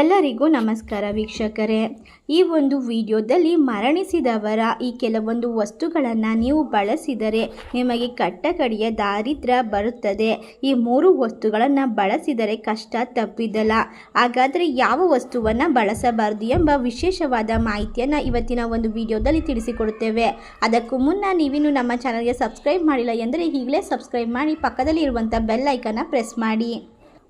ಎಲ್ಲರಿಗೂ ನಮಸ್ಕಾರ ವೀಕ್ಷಕರೇ. ಈ ಒಂದು ವಿಡಿಯೋದಲ್ಲಿ ಮರಣಿಸಿದವರ ಈ ಕೆಲವೊಂದು ವಸ್ತುಗಳನ್ನು ನೀವು ಬಳಸಿದರೆ ನಿಮಗೆ ಕಟ್ಟಕಡಿಯ ದಾರಿದ್ರ್ಯ ಬರುತ್ತದೆ. ಈ ಮೂರು ವಸ್ತುಗಳನ್ನು ಬಳಸಿದರೆ ಕಷ್ಟ ತಪ್ಪಿದ್ದಲ್ಲ ಹಾಗಾದರೆ ಯಾವ ವಸ್ತುವನ್ನು ಬಳಸಬಾರದು ಎಂಬ ವಿಶೇಷವಾದ ಮಾಹಿತಿಯನ್ನು ಇವತ್ತಿನ ಒಂದು ವಿಡಿಯೋದಲ್ಲಿ ತಿಳಿಸಿಕೊಡುತ್ತೇವೆ. ಅದಕ್ಕೂ ಮುನ್ನ ನೀವಿನ್ನು ನಮ್ಮ ಚಾನಲ್ಗೆ ಸಬ್ಸ್ಕ್ರೈಬ್ ಮಾಡಿಲ್ಲ ಎಂದರೆ ಈಗಲೇ ಸಬ್ಸ್ಕ್ರೈಬ್ ಮಾಡಿ ಪಕ್ಕದಲ್ಲಿ ಇರುವಂಥ ಬೆಲ್ ಐಕನ್ನು ಪ್ರೆಸ್ ಮಾಡಿ.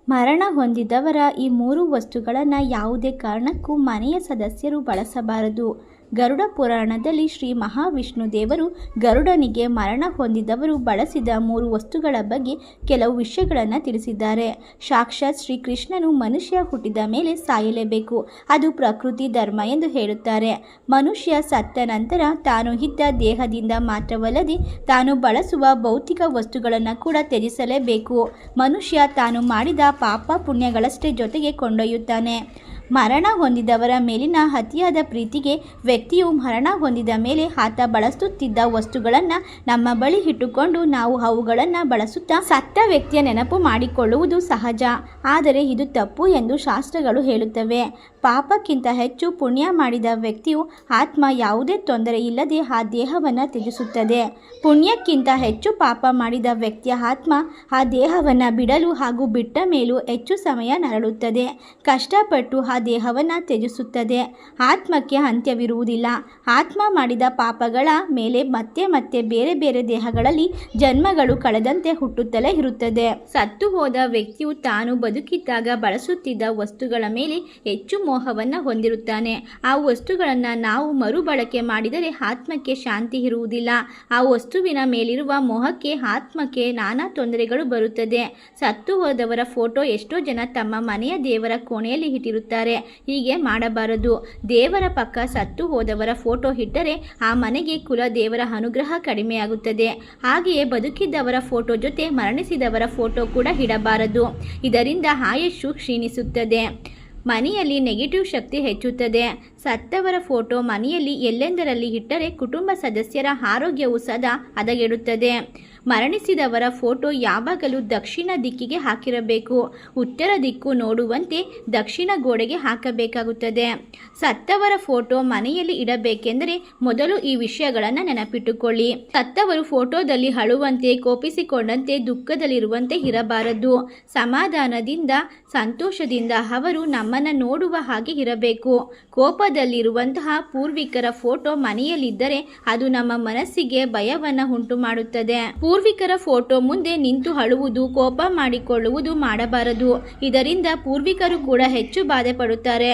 ಮರಣ ಹೊಂದಿದವರ ಈ ಮೂರು ವಸ್ತುಗಳನ್ನು ಯಾವುದೇ ಕಾರಣಕ್ಕೂ ಮನೆಯ ಸದಸ್ಯರು ಬಳಸಬಾರದು. ಗರುಡ ಪುರಾಣದಲ್ಲಿ ಶ್ರೀ ಮಹಾವಿಷ್ಣು ದೇವರು ಗರುಡನಿಗೆ ಮರಣ ಹೊಂದಿದವರು ಬಳಸಿದ ಮೂರು ವಸ್ತುಗಳ ಬಗ್ಗೆ ಕೆಲವು ವಿಷಯಗಳನ್ನು ತಿಳಿಸಿದ್ದಾರೆ. ಸಾಕ್ಷಾತ್ ಶ್ರೀಕೃಷ್ಣನು ಮನುಷ್ಯ ಹುಟ್ಟಿದ ಮೇಲೆ ಸಾಯಲೇಬೇಕು. ಅದು ಪ್ರಕೃತಿ ಧರ್ಮ ಎಂದು ಹೇಳುತ್ತಾರೆ. ಮನುಷ್ಯ ಸತ್ತ ನಂತರ ತಾನು ಇದ್ದ ದೇಹದಿಂದ ಮಾತ್ರವಲ್ಲದೆ ತಾನು ಬಳಸುವ ಭೌತಿಕ ವಸ್ತುಗಳನ್ನು ಕೂಡ ತ್ಯಜಿಸಲೇಬೇಕು. ಮನುಷ್ಯ ತಾನು ಮಾಡಿದ ಪಾಪ ಪುಣ್ಯಗಳಷ್ಟೇ ಜೊತೆಗೆ ಕೊಂಡೊಯ್ಯುತ್ತಾನೆ. ಮರಣ ಹೊಂದಿದವರ ಮೇಲಿನ ಅತಿಯಾದ ಪ್ರೀತಿಗೆ ವ್ಯಕ್ತಿಯು ಮರಣ ಹೊಂದಿದ ಮೇಲೆ ಆತ ಬಳಸುತ್ತಿದ್ದ ವಸ್ತುಗಳನ್ನು ನಮ್ಮ ಬಳಿ ಇಟ್ಟುಕೊಂಡು ನಾವು ಅವುಗಳನ್ನು ಬಳಸುತ್ತಾ ಸತ್ತ ವ್ಯಕ್ತಿಯ ನೆನಪು ಮಾಡಿಕೊಳ್ಳುವುದು ಸಹಜ. ಆದರೆ ಇದು ತಪ್ಪು ಎಂದು ಶಾಸ್ತ್ರಗಳು ಹೇಳುತ್ತವೆ. ಪಾಪಕ್ಕಿಂತ ಹೆಚ್ಚು ಪುಣ್ಯ ಮಾಡಿದ ವ್ಯಕ್ತಿಯು ಆತ್ಮ ಯಾವುದೇ ತೊಂದರೆ ಇಲ್ಲದೆ ಆ ದೇಹವನ್ನು ತ್ಯಜಿಸುತ್ತದೆ. ಪುಣ್ಯಕ್ಕಿಂತ ಹೆಚ್ಚು ಪಾಪ ಮಾಡಿದ ವ್ಯಕ್ತಿಯ ಆತ್ಮ ಆ ದೇಹವನ್ನು ಬಿಡಲು ಹಾಗೂ ಬಿಟ್ಟ ಮೇಲೂ ಹೆಚ್ಚು ಸಮಯ ನರಳುತ್ತದೆ. ಕಷ್ಟಪಟ್ಟು ಆ ದೇಹವನ್ನು ತ್ಯಜಿಸುತ್ತದೆ. ಆತ್ಮಕ್ಕೆ ಅಂತ್ಯವಿರುವುದಿಲ್ಲ. ಆತ್ಮ ಮಾಡಿದ ಪಾಪಗಳ ಮೇಲೆ ಮತ್ತೆ ಮತ್ತೆ ಬೇರೆ ಬೇರೆ ದೇಹಗಳಲ್ಲಿ ಜನ್ಮಗಳು ಕಳೆದಂತೆ ಹುಟ್ಟುತ್ತಲೇ ಇರುತ್ತದೆ. ಸತ್ತು ಹೋದ ವ್ಯಕ್ತಿಯು ತಾನು ಬದುಕಿದ್ದಾಗ ಬಳಸುತ್ತಿದ್ದ ವಸ್ತುಗಳ ಮೇಲೆ ಹೆಚ್ಚು ಮೋಹವನ್ನು ಹೊಂದಿರುತ್ತಾನೆ. ಆ ವಸ್ತುಗಳನ್ನು ನಾವು ಮರುಬಳಕೆ ಮಾಡಿದರೆ ಆತ್ಮಕ್ಕೆ ಶಾಂತಿ ಇರುವುದಿಲ್ಲ. ಆ ವಸ್ತುವಿನ ಮೇಲಿರುವ ಮೋಹಕ್ಕೆ ಆತ್ಮಕ್ಕೆ ನಾನಾ ತೊಂದರೆಗಳು ಬರುತ್ತದೆ. ಸತ್ತು ಹೋದವರ ಫೋಟೋ ಎಷ್ಟೋ ಜನ ತಮ್ಮ ಮನೆಯ ದೇವರ ಕೋಣೆಯಲ್ಲಿ ಇಟ್ಟಿರುತ್ತಾರೆ. ಹೀಗೆ ಮಾಡಬಾರದು. ದೇವರ ಪಕ್ಕ ಸತ್ತು ಹೋದವರ ಫೋಟೋ ಇಟ್ಟರೆ ಆ ಮನೆಗೆ ಕುಲ ದೇವರ ಅನುಗ್ರಹ ಕಡಿಮೆಯಾಗುತ್ತದೆ. ಹಾಗೆಯೇ ಬದುಕಿದ್ದವರ ಫೋಟೋ ಜೊತೆ ಮರಣಿಸಿದವರ ಫೋಟೋ ಕೂಡ ಇಡಬಾರದು. ಇದರಿಂದ ಆಯಸ್ಸು ಕ್ಷೀಣಿಸುತ್ತದೆ. ಮನೆಯಲ್ಲಿ ನೆಗೆಟಿವ್ ಶಕ್ತಿ ಹೆಚ್ಚುತ್ತದೆ. ಸತ್ತವರ ಫೋಟೋ ಮನೆಯಲ್ಲಿ ಎಲ್ಲೆಂದರಲ್ಲಿ ಇಟ್ಟರೆ ಕುಟುಂಬ ಸದಸ್ಯರ ಆರೋಗ್ಯವು ಸದಾ ಹದಗೆಡುತ್ತದೆ. ಮರಣಿಸಿದವರ ಫೋಟೋ ಯಾವಾಗಲೂ ದಕ್ಷಿಣ ದಿಕ್ಕಿಗೆ ಹಾಕಿರಬೇಕು. ಉತ್ತರ ದಿಕ್ಕು ನೋಡುವಂತೆ ದಕ್ಷಿಣ ಗೋಡೆಗೆ ಹಾಕಬೇಕಾಗುತ್ತದೆ. ಸತ್ತವರ ಫೋಟೋ ಮನೆಯಲ್ಲಿ ಇಡಬೇಕೆಂದರೆ ಮೊದಲು ಈ ವಿಷಯಗಳನ್ನು ನೆನಪಿಟ್ಟುಕೊಳ್ಳಿ. ಸತ್ತವರು ಫೋಟೋದಲ್ಲಿ ಅಳುವಂತೆ, ಕೋಪಿಸಿಕೊಂಡಂತೆ, ದುಃಖದಲ್ಲಿರುವಂತೆ ಇರಬಾರದು. ಸಮಾಧಾನದಿಂದ, ಸಂತೋಷದಿಂದ ಅವರು ನಮ್ಮನ್ನು ನೋಡುವ ಹಾಗೆ ಇರಬೇಕು. ಕೋಪದಲ್ಲಿರುವಂತಹ ಪೂರ್ವಿಕರ ಫೋಟೋ ಮನೆಯಲ್ಲಿದ್ದರೆ ಅದು ನಮ್ಮ ಮನಸ್ಸಿಗೆ ಭಯವನ್ನು ಉಂಟು ಮಾಡುತ್ತದೆ ಪೂರ್ವಿಕರ ಫೋಟೋ ಮುಂದೆ ನಿಂತು ಅಳುವುದು ಕೋಪ ಮಾಡಿಕೊಳ್ಳುವುದು ಮಾಡಬಾರದು. ಇದರಿಂದ ಪೂರ್ವಿಕರು ಕೂಡ ಹೆಚ್ಚು ಬಾಧೆ ಪಡುತ್ತಾರೆ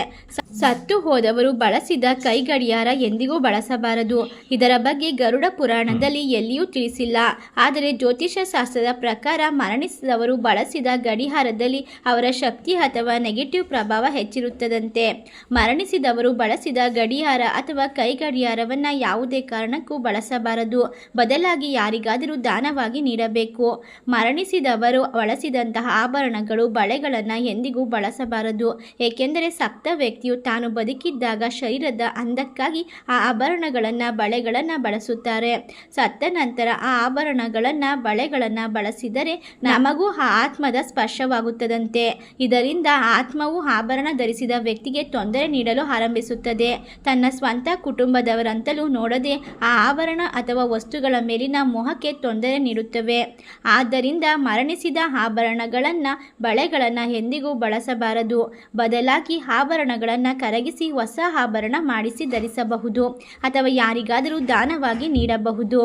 ಸತ್ತು ಹೋದವರು ಬಳಸಿದ ಕೈಗಡಿಯಾರ ಎಂದಿಗೂ ಬಳಸಬಾರದು. ಇದರ ಬಗ್ಗೆ ಗರುಡ ಪುರಾಣದಲ್ಲಿ ಎಲ್ಲಿಯೂ ತಿಳಿಸಿಲ್ಲ. ಆದರೆ ಜ್ಯೋತಿಷ ಶಾಸ್ತ್ರದ ಪ್ರಕಾರ ಮರಣಿಸಿದವರು ಬಳಸಿದ ಗಡಿಯಾರದಲ್ಲಿ ಅವರ ಶಕ್ತಿ ಅಥವಾ ನೆಗೆಟಿವ್ ಪ್ರಭಾವ ಹೆಚ್ಚಿರುತ್ತದಂತೆ. ಮರಣಿಸಿದವರು ಬಳಸಿದ ಗಡಿಯಾರ ಅಥವಾ ಕೈಗಡಿಯಾರವನ್ನು ಯಾವುದೇ ಕಾರಣಕ್ಕೂ ಬಳಸಬಾರದು. ಬದಲಾಗಿ ಯಾರಿಗಾದರೂ ದಾನವಾಗಿ ನೀಡಬೇಕು. ಮರಣಿಸಿದವರು ಬಳಸಿದಂತಹ ಆಭರಣಗಳು ಬಳೆಗಳನ್ನು ಎಂದಿಗೂ ಬಳಸಬಾರದು. ಏಕೆಂದರೆ ಸಪ್ತ ವ್ಯಕ್ತಿಯು ತಾನು ಬದುಕಿದ್ದಾಗ ಶರೀರದ ಅಂದಕ್ಕಾಗಿ ಆ ಆಭರಣಗಳನ್ನು ಬಳೆಗಳನ್ನು ಬಳಸುತ್ತಾರೆ. ಸತ್ತ ನಂತರ ಆ ಆಭರಣಗಳನ್ನು ಬಳೆಗಳನ್ನು ಬಳಸಿದರೆ ನಮಗೂ ಆ ಆತ್ಮದ ಸ್ಪರ್ಶವಾಗುತ್ತದಂತೆ. ಇದರಿಂದ ಆತ್ಮವು ಆಭರಣ ಧರಿಸಿದ ವ್ಯಕ್ತಿಗೆ ತೊಂದರೆ ನೀಡಲು ಆರಂಭಿಸುತ್ತದೆ. ತನ್ನ ಸ್ವಂತ ಕುಟುಂಬದವರಂತಲೂ ನೋಡದೆ ಆ ಆಭರಣ ಅಥವಾ ವಸ್ತುಗಳ ಮೇಲಿನ ಮೋಹಕ್ಕೆ ತೊಂದರೆ ನೀಡುತ್ತವೆ. ಆದ್ದರಿಂದ ಮರಣಿಸಿದ ಆಭರಣಗಳನ್ನು ಬಳೆಗಳನ್ನು ಎಂದಿಗೂ ಬಳಸಬಾರದು. ಬದಲಾಗಿ ಆಭರಣಗಳನ್ನು ಕರಗಿಸಿ ಹೊಸ ಆಭರಣ ಮಾಡಿಸಿ ಧರಿಸಬಹುದು ಅಥವಾ ಯಾರಿಗಾದರೂ ದಾನವಾಗಿ ನೀಡಬಹುದು.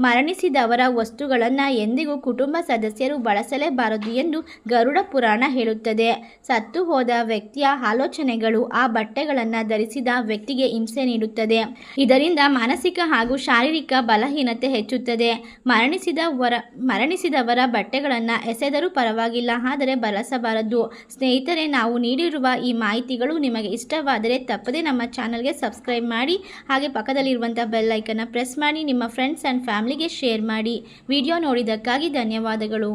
ಮರಣಿಸಿದವರ ವಸ್ತುಗಳನ್ನು ಎಂದಿಗೂ ಕುಟುಂಬ ಸದಸ್ಯರು ಬಳಸಲೇಬಾರದು ಎಂದು ಗರುಡ ಪುರಾಣ ಹೇಳುತ್ತದೆ. ಸತ್ತು ಹೋದ ವ್ಯಕ್ತಿಯ ಆಲೋಚನೆಗಳು ಆ ಬಟ್ಟೆಗಳನ್ನು ಧರಿಸಿದ ವ್ಯಕ್ತಿಗೆ ಹಿಂಸೆ ನೀಡುತ್ತದೆ. ಇದರಿಂದ ಮಾನಸಿಕ ಹಾಗೂ ಶಾರೀರಿಕ ಬಲಹೀನತೆ ಹೆಚ್ಚುತ್ತದೆ. ಮರಣಿಸಿದವರ ಮರಣಿಸಿದವರ ಬಟ್ಟೆಗಳನ್ನು ಎಸೆದರೂ ಪರವಾಗಿಲ್ಲ, ಆದರೆ ಬಳಸಬಾರದು. ಸ್ನೇಹಿತರೆ, ನಾವು ನೀಡಿರುವ ಈ ಮಾಹಿತಿಗಳು ನಿಮಗೆ ಇಷ್ಟವಾದರೆ ತಪ್ಪದೇ ನಮ್ಮ ಚಾನಲ್ಗೆ ಸಬ್ಸ್ಕ್ರೈಬ್ ಮಾಡಿ ಹಾಗೆ ಪಕ್ಕದಲ್ಲಿರುವಂಥ ಬೆಲ್ಲೈಕನ್ನು ಪ್ರೆಸ್ ಮಾಡಿ ನಿಮ್ಮ ಫ್ರೆಂಡ್ಸ್ ಆ್ಯಂಡ್ ಫ್ಯಾಮಿಲಿಗೆ ಶೇರ್ ಮಾಡಿ. ವಿಡಿಯೋ ನೋಡಿದ್ದಕ್ಕಾಗಿ ಧನ್ಯವಾದಗಳು.